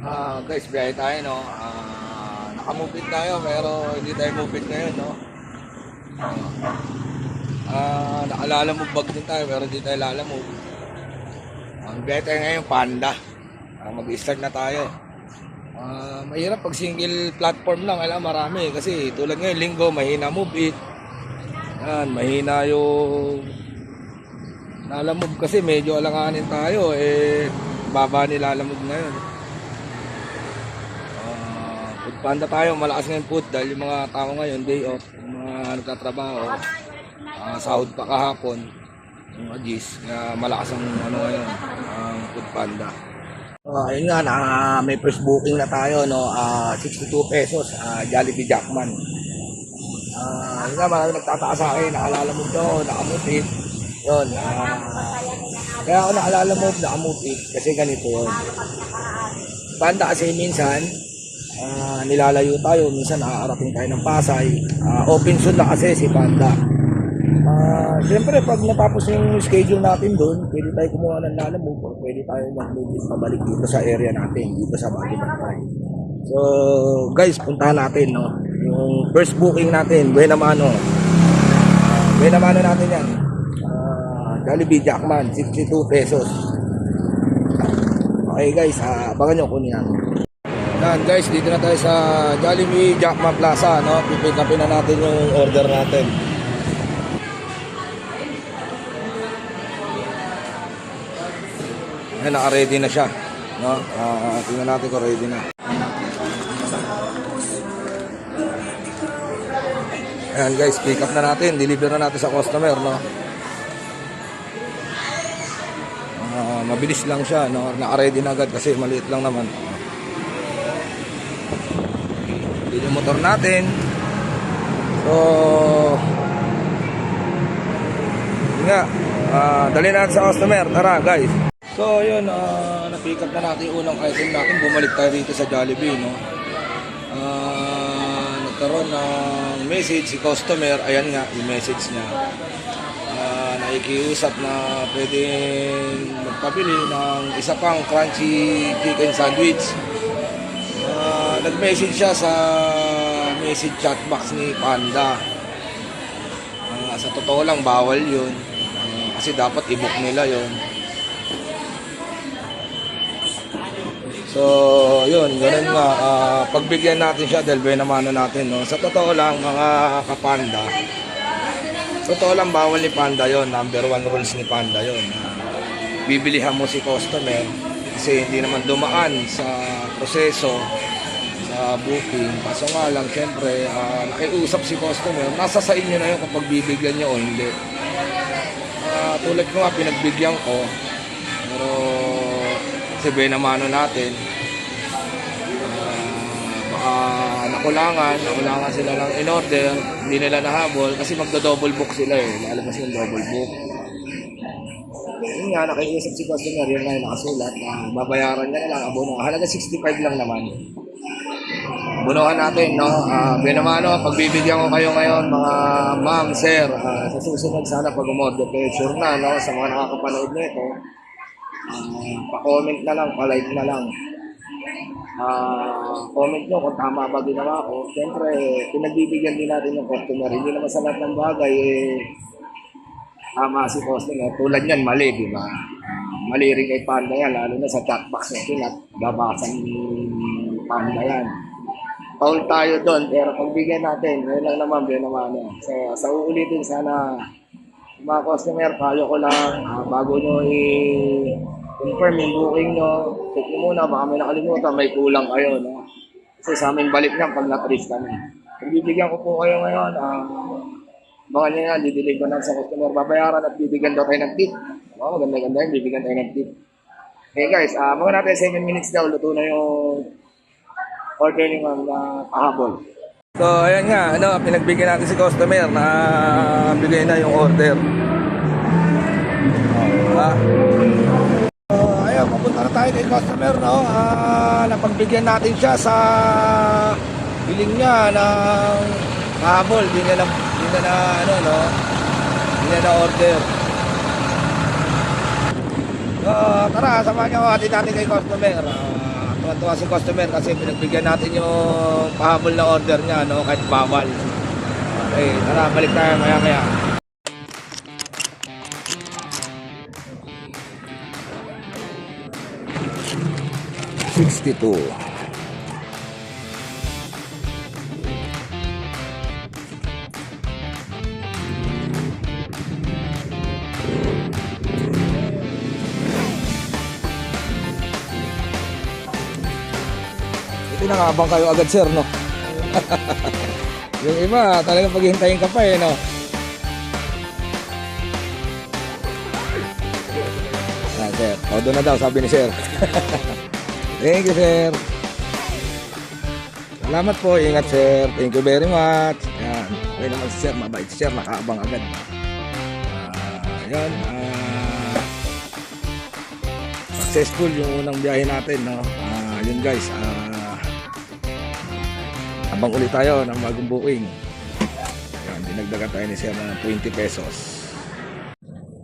Ah, guys, biyahe tayo, no? Ah, nakamupit tayo, pero hindi tayo mupit ngayon, no? Ah, naalala mo bag din tayo, pero hindi tayo lalamove. Ang biyahe tayo ngayon, Panda. Ah, mag-start na tayo. Ah, mahirap pag single platform lang, alam marami. Kasi tulad ngayon, linggo, mahina move it. Yan, mahina yung lalamove kasi medyo alanganin tayo. Eh, baba ni lalamove ngayon. Ah, panda tayo, malakas ngayon food dahil yung mga tao ngayon, day off, yung mga nagtatrabaho, ah, sahod pa kahapon, yung mga G's, kaya malakas ang ano ngayon, ang food panda. Uh, ayun nga, na, may first booking na tayo, no? Ah, 62 pesos, ah, Jollibee Jackman. Ah, yun nga, marami nagtataka sa akin, naalala mo to, nakamupit. Yun, ah, kaya ako naalala mo, nakamupit, kasi ganito yun. Panda kasi minsan, ah, nilalayo tayo, minsan nakakarating tayo ng Pasay. Ah, open soon na kasi si Panda. Ah, Siyempre, pag natapos yung schedule natin doon, pwede tayo kumuha ng lalamove o pwede tayo mag-move pabalik dito sa area natin, dito sa Bagay Bantay. So, guys, puntahan natin, no? Yung first booking natin, Buena Mano. Ah, Buena Mano natin yan. Ah, Jollibee Jackman, 62 pesos. Okay guys, abangan nyo kung yan. Yan guys, dito na tayo sa Jollibee Jackman Plaza, no? Pipick upin na natin yung order natin. Ayan, naka-ready na siya. No? Ah, tingnan natin kung ready na. Ayan guys, pick up na natin. Deliver na natin sa customer, no? Ah, mabilis lang siya, no? Naka-ready na agad kasi maliit lang naman. Yun yung motor natin. So, yun nga. Ah, dali natin sa customer. Tara, guys. So, yun, uh, na-pick up na natin yung unang item natin. Bumalik tayo dito sa Jollibee, no? Ah, nagkaroon ng message si customer. Ayan nga, yung message niya. Ah, nakikiusap na pwede magpabili ng isa pang crunchy chicken sandwich. Nag-message siya sa message chat box ni Panda. Ah, sa totoo lang, bawal yun. Ah, kasi dapat i-book nila yun. So, yun, ganun nga. ah, pagbigyan natin siya dahil benamano natin, no? Sa totoo lang, mga kapanda, totoo lang bawal ni Panda yon Number one rules ni Panda yon bibilihan mo si customer kasi hindi naman dumaan sa proseso sa booking. Kaso nga lang, syempre, ah, nakiusap si customer. Nasa sa inyo na yun kung pagbibigyan niyo o hindi. Ah, tulad ko nga, pinagbigyan ko. Pero, kasi benamano natin. Ah, baka nakulangan, nakulangan sila ng in-order, hindi nila nahabol kasi magdo-double book sila eh. Lalabas yung double book. Yun nga, nakiusap si customer, yun nga yung nakasulat. na babayaran niya na lang, abono. Halaga 65 lang naman. Bunuhan natin, no? Uh, binamano, pagbibigyan ko kayo ngayon, mga ma'am, sir, ah, sa susunod sana pag umorder kayo, sure na, no? Sa mga nakakapanood nito, uh, pa-comment na lang, pa-like na lang. Ah, comment nyo kung tama ba ginawa ko. Siyempre, pinagbibigyan din natin ng customer. Hindi naman sa lahat ng bagay, eh, tama si customer. Tulad yan, mali, di ba? Mali rin kay Panda yan, lalo na sa chat box na kinat, babasan ni Panda yan. Taul tayo doon, pero pagbigyan natin, yun lang naman, yun naman. ano. So, sa uulitin sana, mga customer, payo ko lang, ah, bago nyo i-confirm yung booking nyo, check nyo muna, baka may nakalimutan, may kulang kayo, no? Kasi sa amin balik lang pag na-trace kami. Pagbibigyan ko po kayo ngayon, ah, mga nyo yan, didilig ko na sa customer, babayaran at bibigyan daw tayo ng tip. Oo, maganda-ganda yun, bibigyan tayo ng tip. Okay guys, ah mga natin 7 minutes daw, luto na yung order ni ma'am na pahabol. So, ayan nga, ano, pinagbigyan natin si customer na bigay na yung order. Ah. So, ayun, pupunta na tayo kay customer, no? Ah, napagbigyan natin siya sa biling niya ng pahabol. Di niya na, di niya na, ano, no? Di niya na order. So, tara, samahan niyo ako, atin natin kay customer. Ah, tuwa si customer kasi pinagbigyan natin yung pahabol na order niya, no? Kahit bawal. Okay, tara, balik tayo maya maya. Sixty-two. Pinangabang kayo agad sir, no? yung iba, talagang paghihintayin ka pa eh, no? Ah, sir. Todo na daw, sabi ni sir. Thank you, sir. Salamat po. Ingat, sir. Thank you very much. Yan. Okay naman si sir. Mabait si sir. Nakaabang agad. Ah, yan. Ah, successful yung unang biyahe natin, no? Ah, yun guys. Ah, abang ulit tayo ng bagong booking. Yan. Dinagdagan tayo ni sir ng 20 pesos.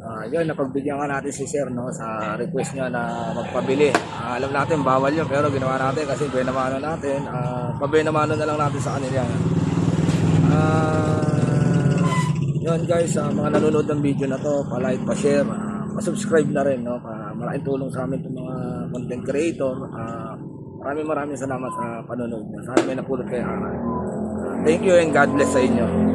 Ah, yun, napagbigyan ka natin si Sir no, sa request niya na magpabili. Ah, alam natin, bawal yun, pero ginawa natin kasi benamano natin. Ah, pabenamano na lang natin sa kanila. Ah, yun guys, sa mga nanonood ng video na to, pa-like, pa-share, ah, pa-subscribe na rin. No, pa malaking tulong sa amin itong mga content creator. Ah, maraming maraming salamat sa panonood niyo. Sana may napulot kayo thank you and God bless sa inyo.